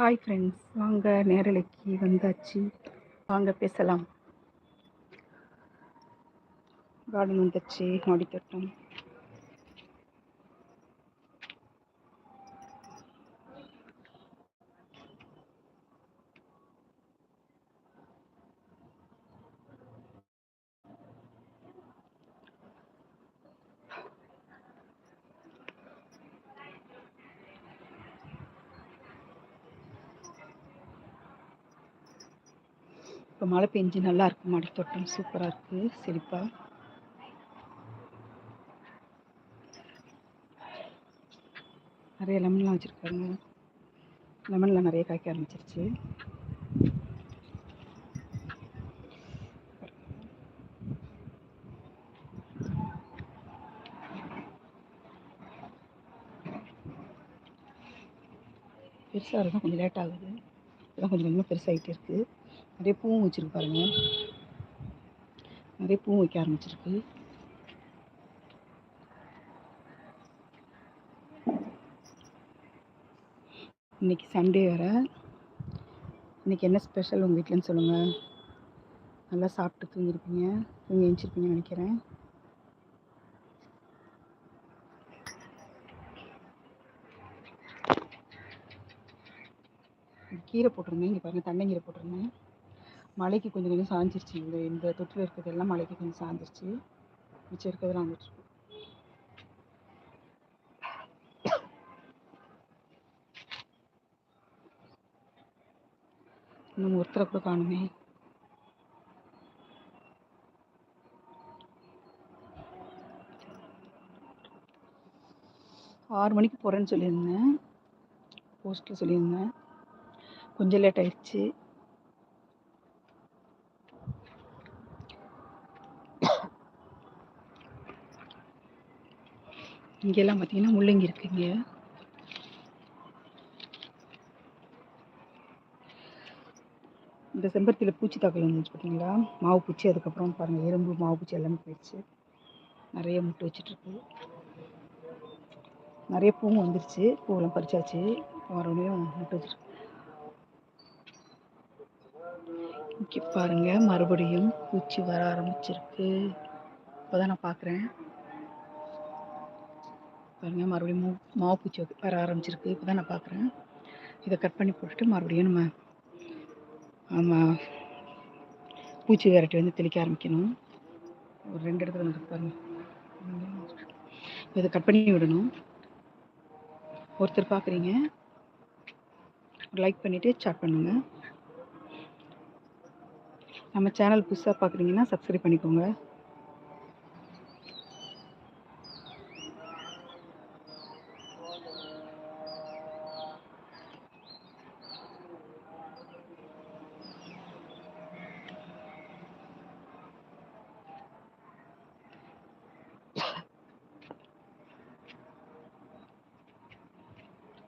Hi friends வாங்க நேரலைக்கு வந்தாச்சு. வாங்க பேசலாம். கார்டன் வந்தாச்சு மாடி மழை பெஞ்சு நல்லா இருக்கு. மாடி தோட்டம் சூப்பராக இருக்குது செழிப்பாக நிறைய லெமன்லாம் வச்சுருக்காங்க. லெமன்லாம் நிறைய காய்க்க ஆரம்பிச்சிருச்சு. பெருசாக இருந்தால் கொஞ்சம் லேட் ஆகுது. இதெல்லாம் கொஞ்சம் கொஞ்சமாக பெருசாகிட்டே இருக்குது நிறைய பூவும் வச்சுருக்கு பாருங்கள் நிறைய பூவும் வைக்க ஆரம்பிச்சிருக்கு. இன்னைக்கு சண்டே வேறு. இன்னைக்கு என்ன ஸ்பெஷல் உங்கள் வீட்டிலன்னு சொல்லுங்கள் நல்லா சாப்பிட்டு தூங்கியிருப்பீங்க தூங்கி எழுந்திருப்பீங்கன்னு நினைக்கிறேன். கீரை போட்டிருந்தேன். இங்கே பாருங்கள் தண்டைங்கீரை போட்டிருந்தேன். மலைக்கு கொஞ்சம் கொஞ்சம் சாஞ்சிருச்சு. இந்த இந்த தொட்டில் இருக்கிறதெல்லாம் மலைக்கு கொஞ்சம் சாஞ்சிருச்சு. மிச்சம் இருக்கிறதெல்லாம் வந்துட்டுருக்கு இன்னும் ஒருத்தரை கூட காணுமே. ஆறு மணிக்கு போகிறேன்னு சொல்லியிருந்தேன். போஸ்ட்டில் சொல்லியிருந்தேன். கொஞ்சம் லேட் ஆயிடுச்சு. இங்கெல்லாம் பார்த்தீங்கன்னா முள்ளங்கி இருக்குங்க. இந்த செம்பருத்தியில் பூச்சி தாக்கல் வந்துச்சு பார்த்தீங்களா மாவு பூச்சி அதுக்கப்புறம் பாருங்கள் எறும்பு மாவு பூச்சி எல்லாமே போயிடுச்சு. நிறைய முட்டை வச்சிட்ருக்கு நிறைய பூவும் வந்துருச்சு. பூவெல்லாம் பறிச்சாச்சு. மறுபடியும் முட்டை வச்சிருக்கு இங்கே பாருங்கள் மறுபடியும் பூச்சி வர ஆரம்பிச்சிருக்கு. இப்போதான் நான் பார்க்குறேன் பாருங்க மறுபடியும் மூ மாவு பூச்சி வர ஆரம்பிச்சிருக்கு. இப்போ தான் நான் பார்க்குறேன் இதை கட் பண்ணி போட்டுட்டு மறுபடியும் நம்ம ஆமாம் பூச்சி விரட்டி வந்து தெளிக்க ஆரம்பிக்கணும். ஒரு ரெண்டு இடத்துல வந்து பாருங்க. இதை கட் பண்ணி விடணும். ஒருத்தர் பார்க்குறீங்க லைக் பண்ணிவிட்டு ஸ்டார்ட் பண்ணுங்கள் நம்ம சேனல் புதுசாக பார்க்குறீங்கன்னா சப்ஸ்கிரைப் பண்ணிக்கோங்க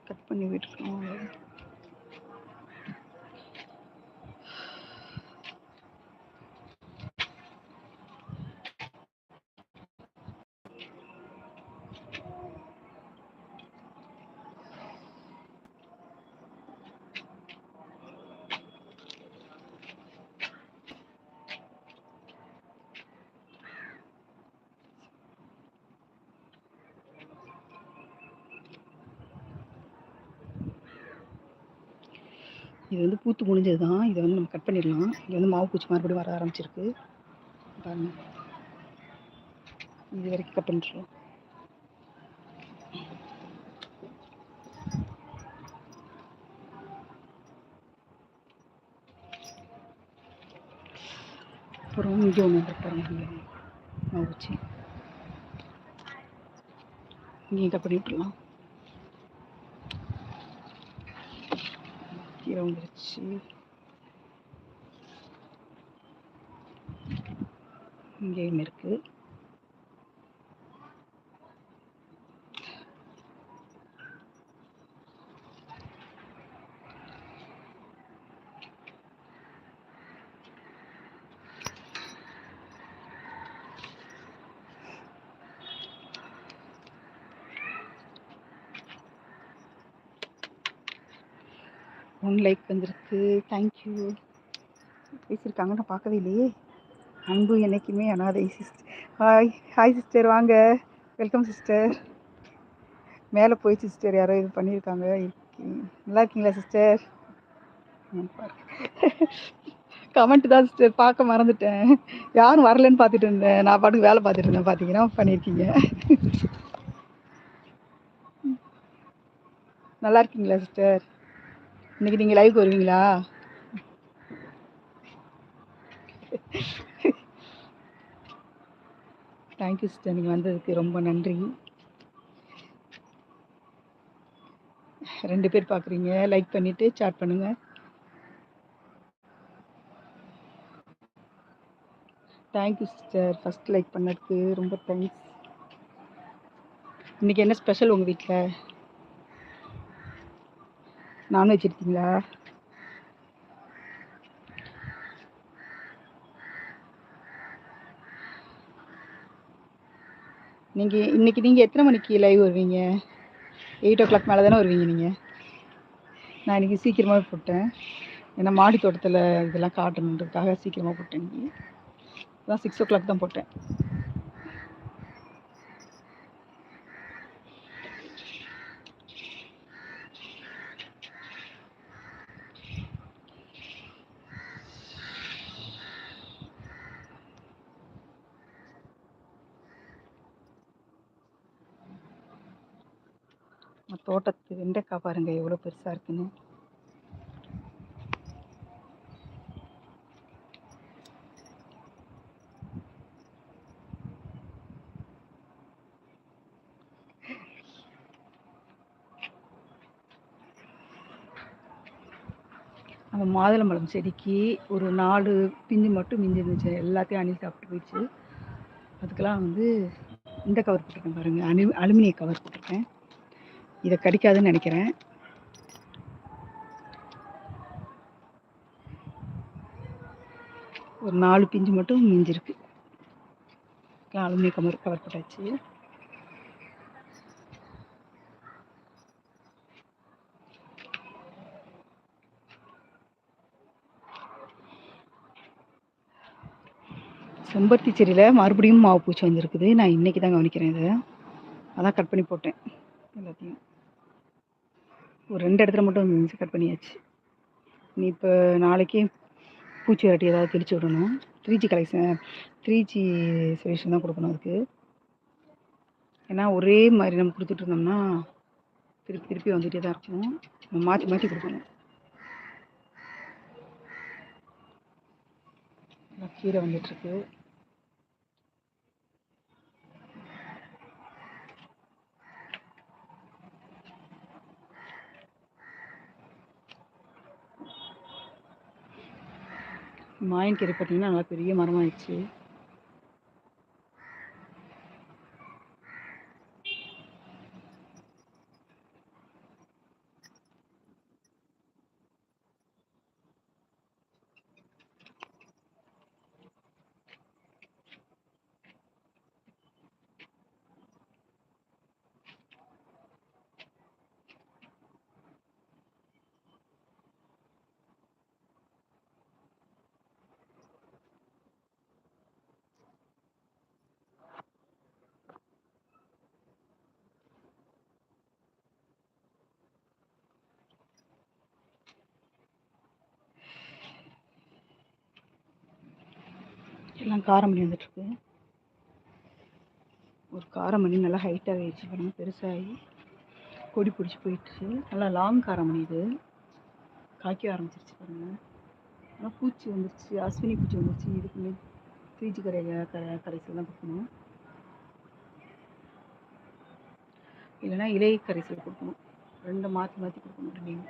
கட் பண்ணி விட்டுருக்கோம் இது வந்து பூத்து முடிஞ்சது தான் இதை வந்து நம்ம கட் பண்ணிடலாம். இது வந்து மாவு பூச்சி மறுபடியும் வர ஆரம்பிச்சிருக்கு. பாருங்க. இது வரைக்கும் கட் பண்ணிடுறோம் அப்புறம் இங்கே ஒன்று பாருங்க. மாவு பூச்சி. இங்கேயும் கட் பண்ணி விட்டுடலாம் கீரை வந்துருச்சு இங்கேயும் இருக்குது ஒன் லைக் வந்திருக்கு. தேங்க்யூ பேசியிருக்காங்க நான் பார்க்கவே இல்லையே. அன்பு என்னைக்குமே அனாதை சிஸ்டர் ஹாய் ஹாய் சிஸ்டர் வாங்க. வெல்கம் சிஸ்டர் மேலே போய் சிஸ்டர் யாரோ இது பண்ணியிருக்காங்க. நல்லா இருக்கீங்களா சிஸ்டர் கமெண்ட் தான் சிஸ்டர் பார்க்க மறந்துட்டேன். யாரும் வரலன்னு பார்த்துட்டு இருந்தேன். நான் பாட்டுக்கு வேலை பார்த்துட்டு இருந்தேன் பார்த்தீங்கன்னா பண்ணியிருக்கீங்க. நல்லா இருக்கீங்களா சிஸ்டர் இன்னைக்கு நீங்கள் லைவ் வருவீங்களா? தேங்க்யூ சிஸ்டர் நீங்கள் வந்ததுக்கு ரொம்ப நன்றி. ரெண்டு பேர் பார்க்குறீங்க லைக் பண்ணிவிட்டு சாட் பண்ணுங்கள் தேங்க்யூ சிஸ்டர் ஃபஸ்ட் லைக் பண்ணதுக்கு ரொம்ப தேங்க்ஸ் இன்றைக்கி என்ன ஸ்பெஷல் உங்கள் வீட்டில் நான்வெஜ் எடுத்தீங்களா நீங்கள் இன்றைக்கி நீங்கள் எத்தனை மணிக்கு லைவ் வருவீங்க? எயிட் ஓ கிளாக் மேலே தானே வருவீங்க நீங்கள் நான் இன்றைக்கி சீக்கிரமாக போட்டேன். ஏன்னா மாடி தோட்டத்தில் இதெல்லாம் காட்டணுன்றதுக்காக சீக்கிரமாக போட்டேன் இன்றைக்கி அதான் சிக்ஸ் ஓ கிளாக் தான் போட்டேன். தோட்டத்து வெண்டைக்காய் பாருங்க எவ்வளோ பெருசாக இருக்குன்னு. நம்ம மாதுளம்பழம் செடிக்கு ஒரு நாலு பிஞ்சு மட்டும் மிஞ்சி இருந்துச்சு எல்லாத்தையும் அணில் சாப்பிட்டு போயிடுச்சு. அதுக்கெல்லாம் வந்து இந்த கவர் போட்டிருக்கேன் பாருங்கள் அனு அலுமினிய கவர் போட்டிருக்கேன். இதை கடிக்காதுன்னு நினைக்கிறேன். ஒரு நாலு பிஞ்சு மட்டும் மிஞ்சிருக்கு. அலுமினிய கவர் கவர் போட்டாச்சு. செம்பருத்தி செடியில் மறுபடியும் மாவு பூச்சி வந்திருக்குது. நான் இன்றைக்கி தான் கவனிக்கிறேன் இதை. அதான் கட் பண்ணி போட்டேன். எல்லாத்தையும். ஒரு ரெண்டு இடத்துல மட்டும் கட் பண்ணியாச்சு. நீ இப்போ நாளைக்கு பூச்சி வரட்டி ஏதாவது தெளிச்சு விடணும். Three G collection three G solution தான் கொடுக்கணும் அதுக்கு. ஏன்னா ஒரே மாதிரி நம்ம கொடுத்துட்டு இருந்தோம்னா திருப்பி திருப்பி வந்துகிட்டே தான் இருக்கும் நம்ம மாற்றி மாற்றி கொடுக்கணும். கீரை வந்துட்டுருக்கு மாயன் கீரை பார்த்தீங்கன்னா நல்லா பெரிய மரமாயிடுச்சு எல்லாம் காரமணி வந்துட்டுருக்கு ஒரு காரமணி நல்லா ஹைட்டாக வச்சு பாருங்கள் பெருசாகி கொடி பிடிச்சி போயிடுச்சு. நல்லா லாங் காரமணி இது. காய்க்க ஆரம்பிச்சிருச்சு பாருங்கள் ஆனால் பூச்சி வந்துருச்சு. அஸ்வினி பூச்சி வந்துருச்சு. இதுக்குமே ஃப்ரீஜ் கரையை கரை கரைசல் தான் கொடுக்கணும். இல்லைன்னா இலை கரைசல் கொடுக்கணும். ரெண்டு மாற்றி மாற்றி கொடுக்கணும் ரெண்டையும்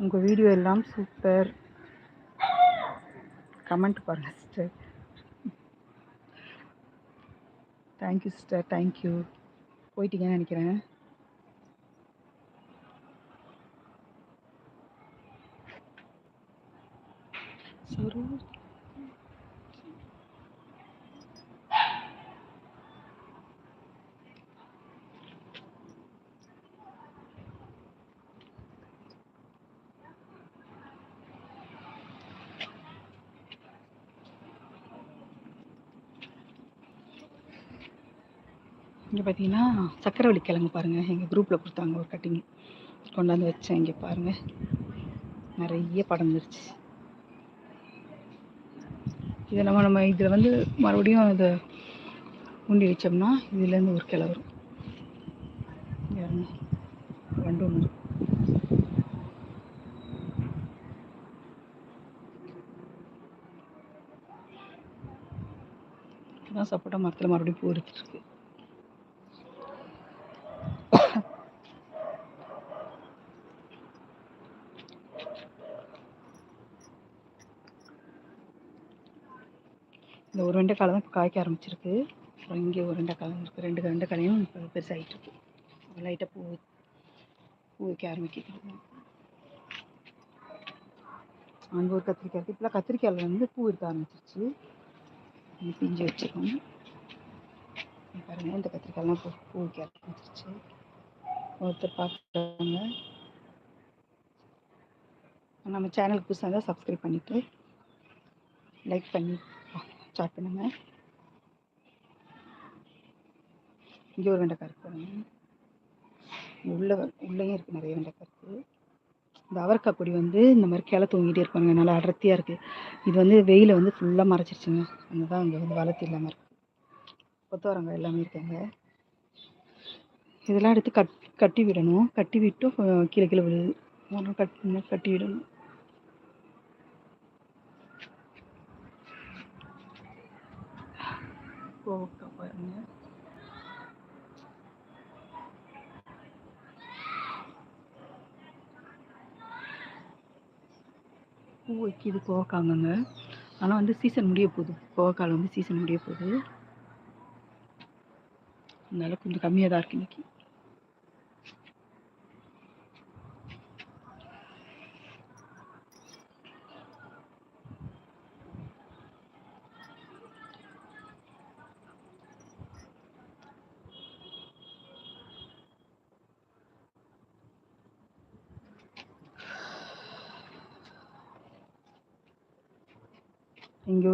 உங்கள் வீடியோ எல்லாம் சூப்பர் கமெண்ட் பாருங்கள் sister thank you sister thank you போயிட்டீங்கன்னு நினைக்கிறேன். இங்கே பார்த்தீங்கன்னா சக்கரவள்ளி கிழங்கு பாருங்கள் எங்கள் குரூப்பில் கொடுத்தாங்க ஒரு கட்டிங். கொண்டாந்து வச்சேன். இங்கே பாருங்கள் நிறைய படர்ந்துருச்சு இதை நம்ம நம்ம இதில் வந்து மறுபடியும் இதை உண்டி வச்சோம்னா இதுலேருந்து ஒரு கிளை வரும். ரெண்டு ஒன்று தான் சப்போட்டா மரத்தில் மறுபடியும் பூ எடுத்துருக்கு இந்த ஒரு வெண்டைக்காய் தான் இப்போ காய்க்க ஆரம்பிச்சிருக்கு. அப்புறம் இங்கே ஒரு வெண்டைக்காய் இருக்குது ரெண்டு வெண்டைக்காயும் இப்போ பெருசாகிட்டு இருக்கு. லைட்டாக பூ பூ வைக்க ஆரம்பிக்குது. அங்கே ஒரு கத்திரிக்காய் இருக்குது இப்போலாம் கத்திரிக்காயில் வந்து பூ இருக்க ஆரம்பிச்சிருச்சு. பிஞ்சு வச்சுருக்கோம். பாருங்கள் இந்த கத்திரிக்காயெலாம் பூ பூ வைக்க ஆரம்பிச்சிருச்சு. ஒருத்தர் பார்க்குறாங்க. நம்ம சேனலுக்கு புதுசாக இருந்தால் சப்ஸ்கிரைப் பண்ணிவிட்டு லைக் பண்ணி ஸ்டார்ட் பண்ணுங்கள் இங்கே ஒரு வெண்டைக்காய் இருக்குது பாருங்க. உள்ளேயும் இருக்குது நிறைய வெண்டைக்காய் இருக்குது இந்த அவரைக்காய் கொடி வந்து இந்த மாதிரி கிளை தூங்கிட்டே இருப்பாங்க நல்லா அடர்த்தியாக இருக்குது இது வந்து வெயிலை வந்து ஃபுல்லாக மறைச்சிருச்சுங்க. அதுதான் இங்கே வந்து வளர்த்து இல்லாமல் இருக்குது கொத்தவரங்காய் எல்லாமே இருக்காங்க இதெல்லாம் எடுத்து கட் கட்டி விடணும். கட்டி விட்டு கீழே கீழே விழுது கட் கட்டி விடணும். கோவக்காய் பாருங்கள் பூ வைக்கிது கோவக்காங்கங்க ஆனால் வந்து சீசன் முடிய போகுது. கோவக்கால் வந்து சீசன் முடிய போகுது. அதனால் கொஞ்சம் கம்மியாக தான் இருக்கு இன்னைக்கு.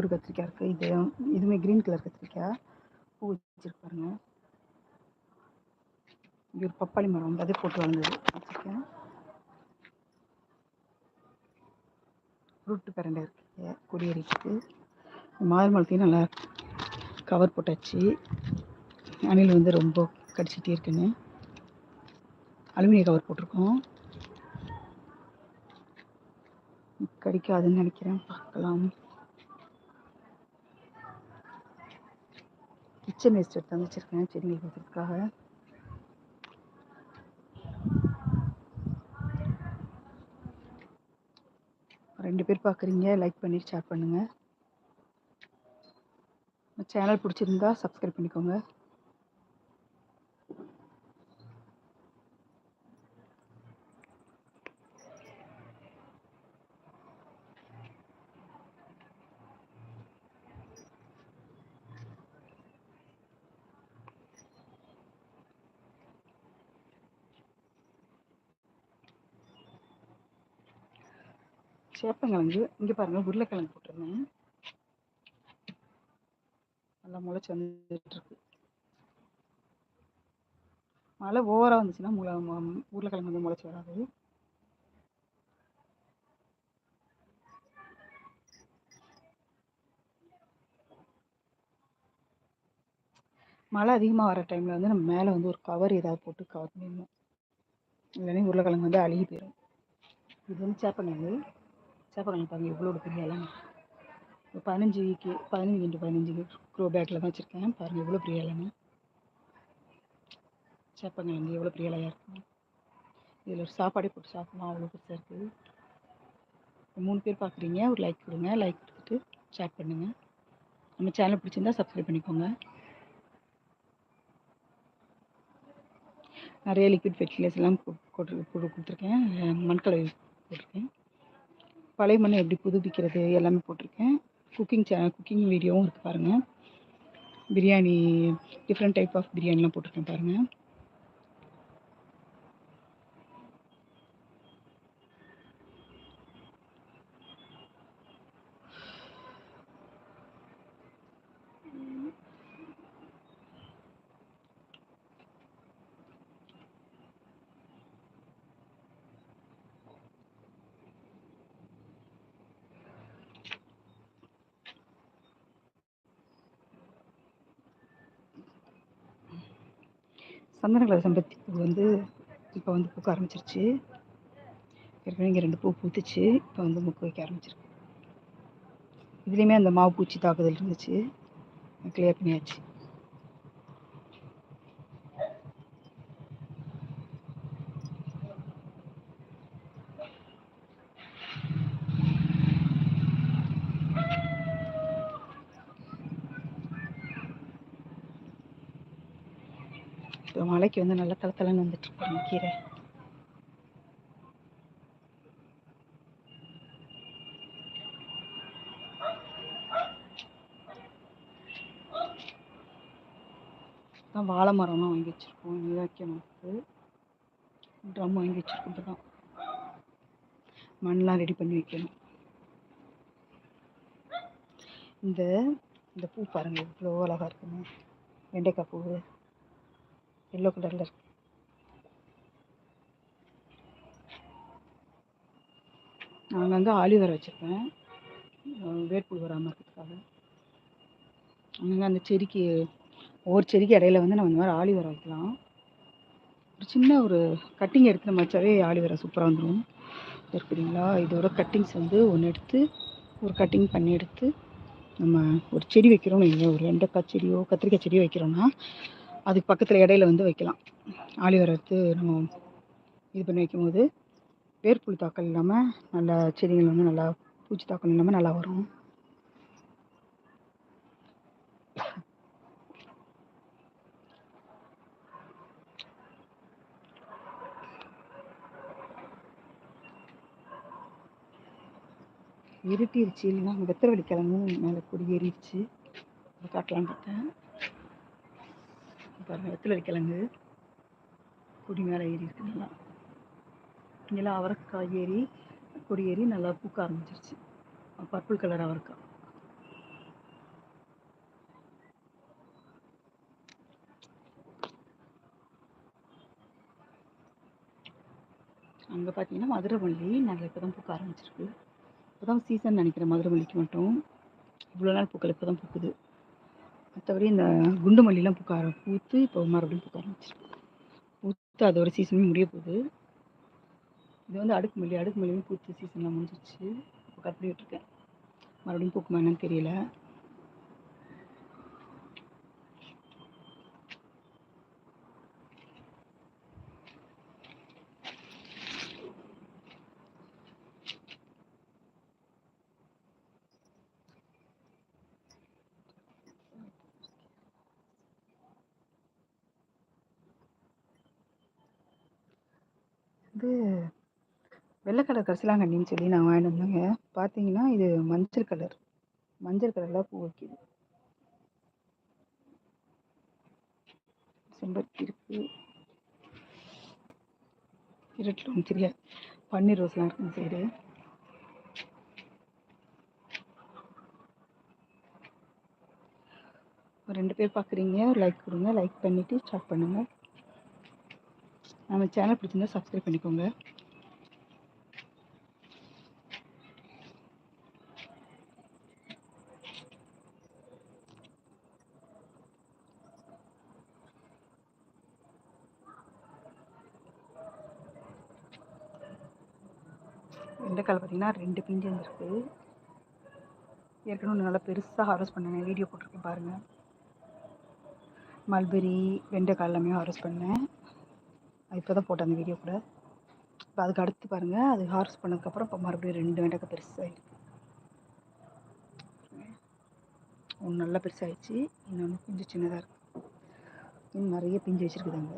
ஒரு கத்திரிக்காய் இருக்குது இது இதுவுமே க்ரீன் கலர் கத்திரிக்காய். பூ வச்சுருக்கு பாருங்க. இங்கே ஒரு பப்பாளி மரம் வந்து அதே போட்டு வளர்ந்தது. வச்சுருக்கேன் ரூட்டு பரண்டை இருக்கு கொடியேறிட்டு மாதிரி மரத்தையும் நல்லா கவர் போட்டாச்சு. அணில் வந்து ரொம்ப கடிச்சிட்டே இருக்குன்னு. அலுமினிய கவர் போட்டிருக்கோம். கடிக்காதுன்னு நினைக்கிறேன். பார்க்கலாம். கிச்சன் வேஸ்ட் எடுத்து வச்சுருக்கேன் செடிகள் கொடுக்கறதுக்காக ரெண்டு பேர் பார்க்குறீங்க லைக் பண்ணி ஷேர் பண்ணுங்கள் சேனல் பிடிச்சிருந்தா சப்ஸ்கிரைப் பண்ணிக்கோங்க. சேப்பங்கிழங்கு இங்கே பாருங்கள் உருளைக்கிழங்கு போட்டிருந்தேன். நல்லா முளைச்சி வந்துட்டுருக்கு. மழை ஓவராக வந்துச்சுன்னா முளை உருளைக்கிழங்கு வந்து முளைச்சி வராது. மழை அதிகமாக வர டைமில் வந்து நம்ம மேலே வந்து ஒரு கவர் ஏதாவது போட்டு கவர் பண்ணிடணும். இல்லைன்னா உருளைக்கிழங்கு வந்து அழுகி போயிடும். இது வந்து சேப்பங்கிழங்கு சேப்பக்கிழங்கு பாருங்கள் எவ்வளோ பெரிய இலைங்க ஒரு பதினஞ்சு கே பதினஞ்சு இன்ட்டு பதினஞ்சு க்ரோ பேக்கில் தான் வச்சுருக்கேன். பாருங்கள் எவ்வளோ பெரிய இலைங்க சேப்பங்கிழங்கு எவ்வளோ பெரிய இலையாக இருக்கும் இதில் ஒரு சாப்பாடே போட்டு சாப்பிட்லாம் அவ்வளோ பெருசாக இருக்குது மூணு பேர் பார்க்குறீங்க ஒரு லைக் கொடுங்க. லைக் கொடுத்துட்டு ஷேர் பண்ணுங்கள் நம்ம சேனல் பிடிச்சிருந்தா சப்ஸ்கிரைப் பண்ணிக்கோங்க. நிறைய லிக்விட் ஃபெர்டிலைசர்லாம் போட்டு கொடுத்துருக்கேன். மண்கலவை போட்டிருக்கேன். பழைய மண்ணை எப்படி புதுப்பிக்கிறது எல்லாமே போட்டிருக்கேன். குக்கிங் சே குக்கிங் வீடியோவும் இருக்குது பாருங்கள் பிரியாணி டிஃப்ரெண்ட் டைப் ஆஃப் பிரியாணிலாம் போட்டிருக்கேன் பாருங்கள் சந்தன கலர் செம்பருத்தி பூ வந்து இப்போ வந்து பூக்க ஆரம்பிச்சிருச்சு. ஏற்கனவே இங்கே ரெண்டு பூ பூத்துச்சு. இப்போ வந்து முக்கு வைக்க ஆரம்பிச்சிருக்கு. இதுலேயுமே அந்த மாவு பூச்சி தாக்குதல் இருந்துச்சு. கிளியர் பண்ணியாச்சு. இப்போ வந்து நல்லா தளத்தலன்னு வந்துட்டு இருப்பாங்க கீரை. தான் வாழை மரம்லாம் வாங்கி வச்சுருக்கோம். இது வைக்கணும் ட்ரம் வாங்கி வச்சுருக்கோம் இப்போ தான் மண்ணெலாம் ரெடி பண்ணி வைக்கணும். இந்த இந்த பூ பாருங்கள் இவ்வளோ அழகாக இருக்குங்க. வெண்டைக்காய் பூ. எல்லோ கலரில் இருக்கு. நான் வந்து ஆலிவரை வச்சுருப்பேன் வேர்ப்புல் வராமல் இருக்கிறதுக்காக அங்கங்கே அந்த செடிக்கு ஒவ்வொரு செடிக்கு இடையில வந்து நம்ம இந்த மாதிரி ஆலிவரை வைக்கலாம். ஒரு சின்ன ஒரு கட்டிங் எடுத்து நம்ம வச்சாவே ஆலிவரை சூப்பராக வந்துடும் இருக்குதுங்களா? இதோட கட்டிங்ஸ் வந்து ஒன்று எடுத்து ஒரு கட்டிங் பண்ணி எடுத்து நம்ம ஒரு செடி வைக்கிறோம்னு இல்லை ஒரு வெண்டைக்காய் செடியோ கத்திரிக்காய் செடியோ வைக்கிறோன்னா அதுக்கு பக்கத்தில் இடையில வந்து வைக்கலாம். ஆலிவரை எடுத்து நம்ம இது பண்ணி வைக்கும்போது வேர்ப்புழு தாக்கல் இல்லாமல் நல்லா செடிகள் வந்து நல்லா பூச்சி தாக்கல் இல்லாமல் நல்லா வரும். இருட்டிருச்சு இல்லைன்னா வெத்தரவள்ளி மேலே கொடி ஏறிடுச்சு. அதை பார்த்தேன் பாருங்கள் வெத்தலை கிழங்கு. கொடி மேலே ஏறி இருக்கு நல்லா. இங்கெல்லாம் அவரைக்காய் ஏறி கொடி ஏறி நல்லா பூக்க ஆரம்பிச்சிருச்சு. பர்பிள் கலர் அவரைக்காய். அங்கே பார்த்தீங்கன்னா மதுரை நாங்கள் இப்போ தான் பூக்க ஆரம்பிச்சிருக்கு. இப்போ தான் சீசன் நினைக்கிறேன் மதுரமல்லிக்கு மட்டும். இவ்வளோ நாள் பூக்கள் இப்போ தான் பூக்குது. மற்றபடி இந்த குண்டு மல்லிலாம் பூக்க ஆரம் பூத்து இப்போ மறுபடியும் பூக்க ஆரம்பிச்சிருக்கு பூத்து அதோட சீசனும் முடிய போகுது. இது வந்து அடுக்கு மல்லி அடுக்கு மல்லியும் பூத்து சீசன்லாம் முடிஞ்சிச்சு இப்போ கட் மறுபடியும் பூக்குமா என்னன்னு தெரியல. வந்து வெள்ளை கலர் கரிசலாங்கண்ணின்னு சொல்லி நான் வாங்கிட்டு வந்தேங்க. பார்த்தீங்கன்னா இது மஞ்சள் கலர். மஞ்சள் கலரில் பூ வைக்கிது. செம்பருத்தி இருக்குது இருட்டில் ஒன்று தெரியாது பன்னீர் ரோஸ்லாம் இருக்குங்க சைடு ரெண்டு பேர் பார்க்குறீங்க லைக் கொடுங்க. லைக் பண்ணிவிட்டு ஸ்டார்ட் பண்ணுங்கள் நம்ம சேனல் பிடிச்சிருந்தா சப்ஸ்கிரைப் பண்ணிக்கோங்க. வெண்டைக்கால் பார்த்தீங்கன்னா ரெண்டு பிஞ்சு வந்துருக்கு ஏற்கனவே ஒன்று நல்லா பெருசாக ஹார்வெஸ்ட் பண்ணேன். வீடியோ போட்டிருக்கேன் பாருங்கள் மல்பெரி வெண்டைக்காய் எல்லாமே ஹார்வெஸ்ட் பண்ணேன். இப்போ தான் போட்டேன் அந்த வீடியோ கூட. இப்போ அதுக்கு அடுத்து பாருங்கள் அது ஹார்ஸ் பண்ணதுக்கப்புறம் இப்போ மறுபடியும் ரெண்டு வெண்டைக்காய் பெருசாகிருக்கு ஒன்று நல்லா பெருசாகிடுச்சு இன்னொன்று கொஞ்சம் சின்னதாக இருக்குது இன்னும் நிறைய பிஞ்சு வச்சுருக்குதாங்க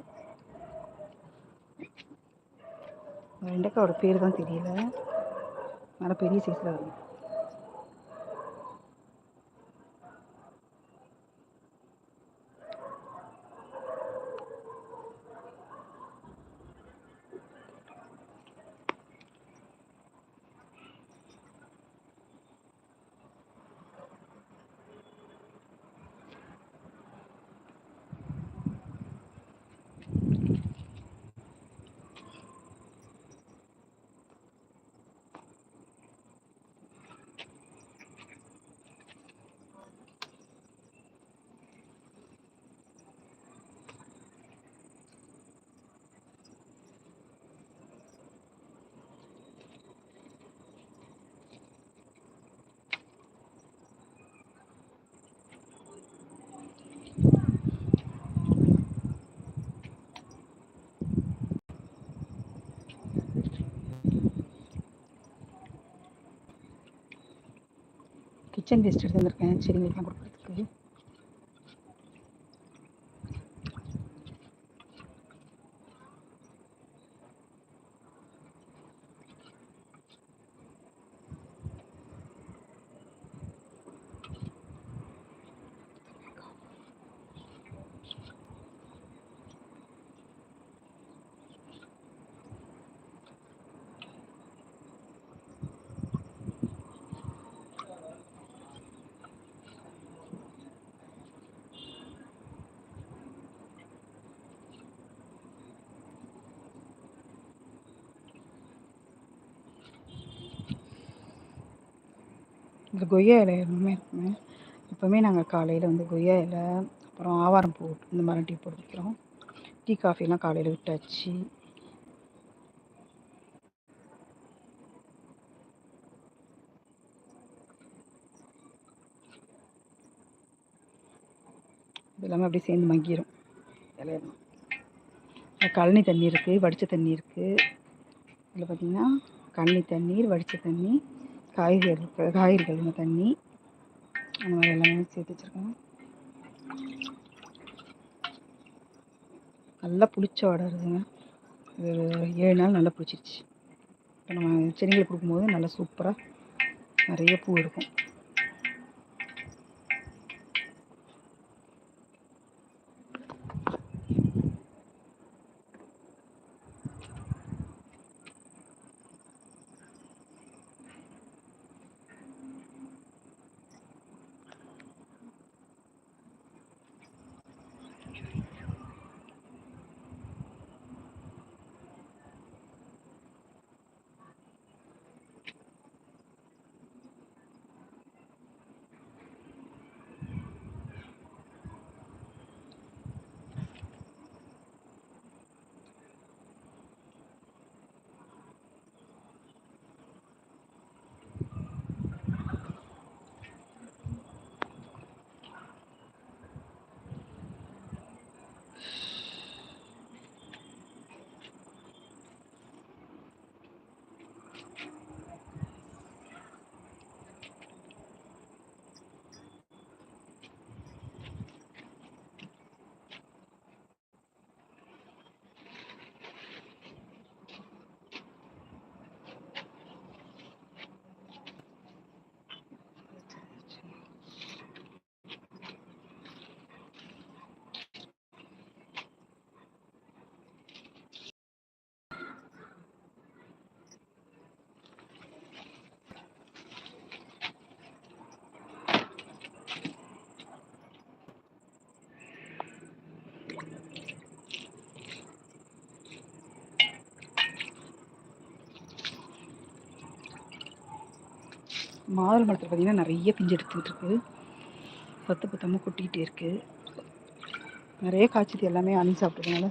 வெண்டைக்காயோட பேர் தான் தெரியல. நல்லா பெரிய சைஸில் வருது. கிச்சன் வேஸ்ட் எடுத்து வந்திருக்கேன். செடிங்களுக்குலாம் கொடுக்குறதுக்கு. இந்த கொய்யா இலை எல்லாமே இருக்குங்க. எப்போவுமே நாங்கள் காலையில் வந்து கொய்யா இலை அப்புறம் ஆவாரம் பூ இந்த மாதிரி டீ போட்டு வைக்கிறோம் டீ காஃபிலாம் காலையில் விட்டாச்சு. இது எல்லாமே அப்படியே சேர்ந்து மங்கிரும் இலையெல்லாம். கழனி தண்ணி இருக்குது வடித்த தண்ணி இருக்குது இதில் பார்த்திங்கன்னா கழனி தண்ணீர் வடித்த தண்ணி காய்கறி காய்கறி தண்ணி அந்த மாதிரி எல்லாமே சேர்த்து வச்சுருக்கோம். நல்லா புளிச்ச வடை இருக்குதுங்க இது ஏழு நாள் நல்லா பிடிச்சிருச்சு இப்போ நம்ம செடிங்களுக்கு கொடுக்கும்போது நல்லா சூப்பராக நிறைய பூ இருக்கும். மாதுளை மரத்தில் பார்த்திங்கன்னா நிறைய பிஞ்சு எடுத்துக்கிட்டு இருக்குது சத்து பத்தமாக கொட்டிக்கிட்டே இருக்குது நிறைய காய்ச்சது எல்லாமே அணி சாப்பிட்டதுனால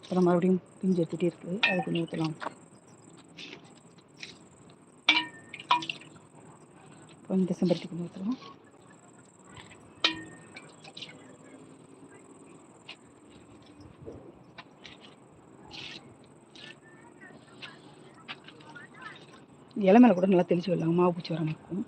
அப்புறம் மறுபடியும் பிஞ்சு எடுத்துகிட்டே இருக்குது அது கொஞ்சம் ஊற்றலாம் கொஞ்சம் செம்பருத்தி கொஞ்சம் ஊற்றலாம் இலை மேலே கூட நல்லா தெளிச்சு விடலாம் மாவு பூச்சி வராமல்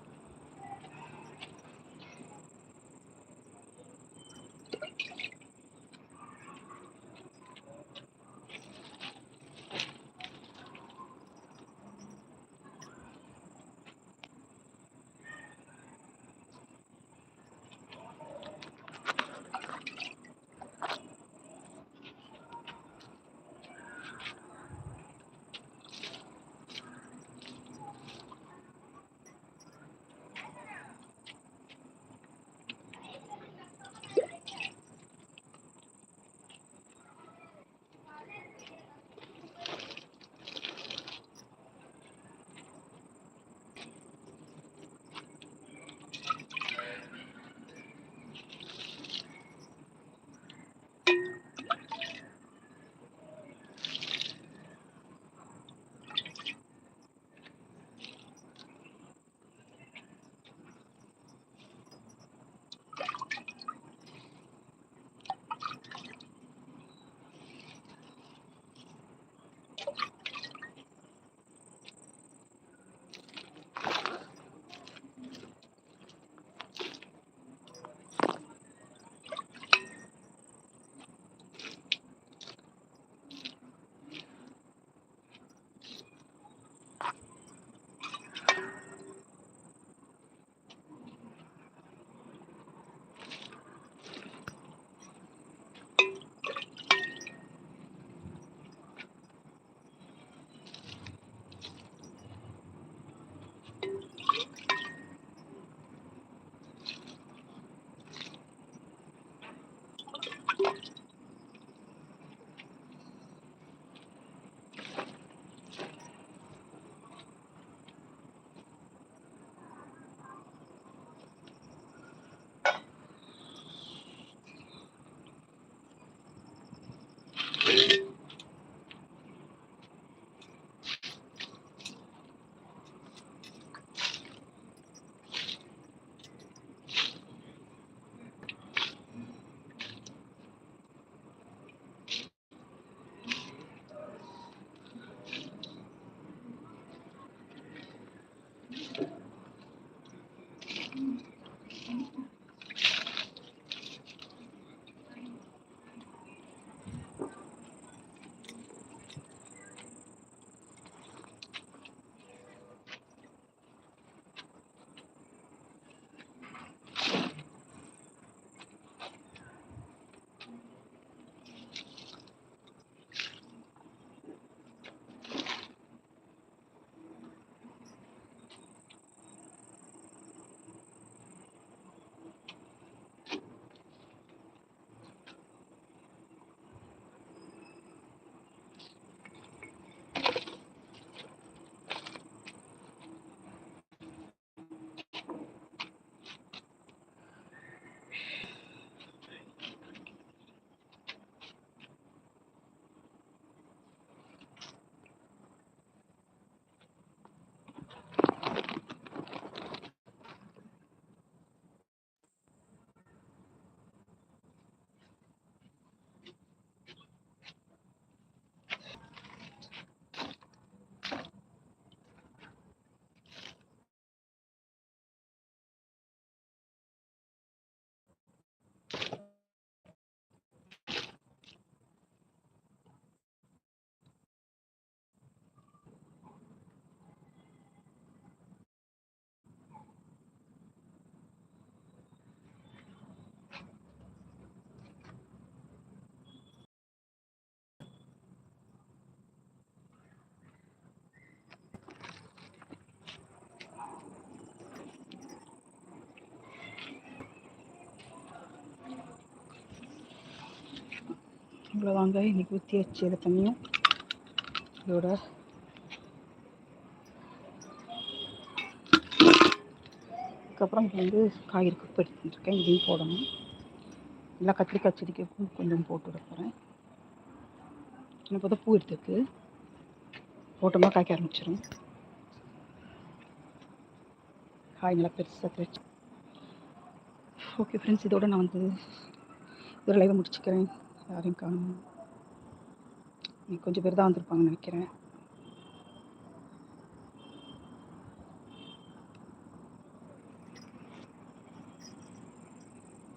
இவ்வளோ வாங்க. இன்றைக்கி ஊற்றி வச்சு இதை பண்ணியும். இதோட அதுக்கப்புறம் இது வந்து காய்கறி குப்பை எடுத்துட்டுருக்கேன் இதையும் போடணும். நல்லா கத்திரிக்காய் செடிக்கு கொஞ்சம் போட்டு விட போகிறேன் எனக்கு வந்து பூ எடுத்துருக்கு. போட்டோமா காய்க்க ஆரம்பிச்சிடும் காய் நல்லா பெருசாக தெரிச்சு ஓகே ஃப்ரெண்ட்ஸ் இதோட நான் வந்து இதோட லைவை முடிச்சுக்கிறேன். யாரையும் காணும். கொஞ்சம் பேர் தான் வந்திருப்பாங்கன்னு நினைக்கிறேன்.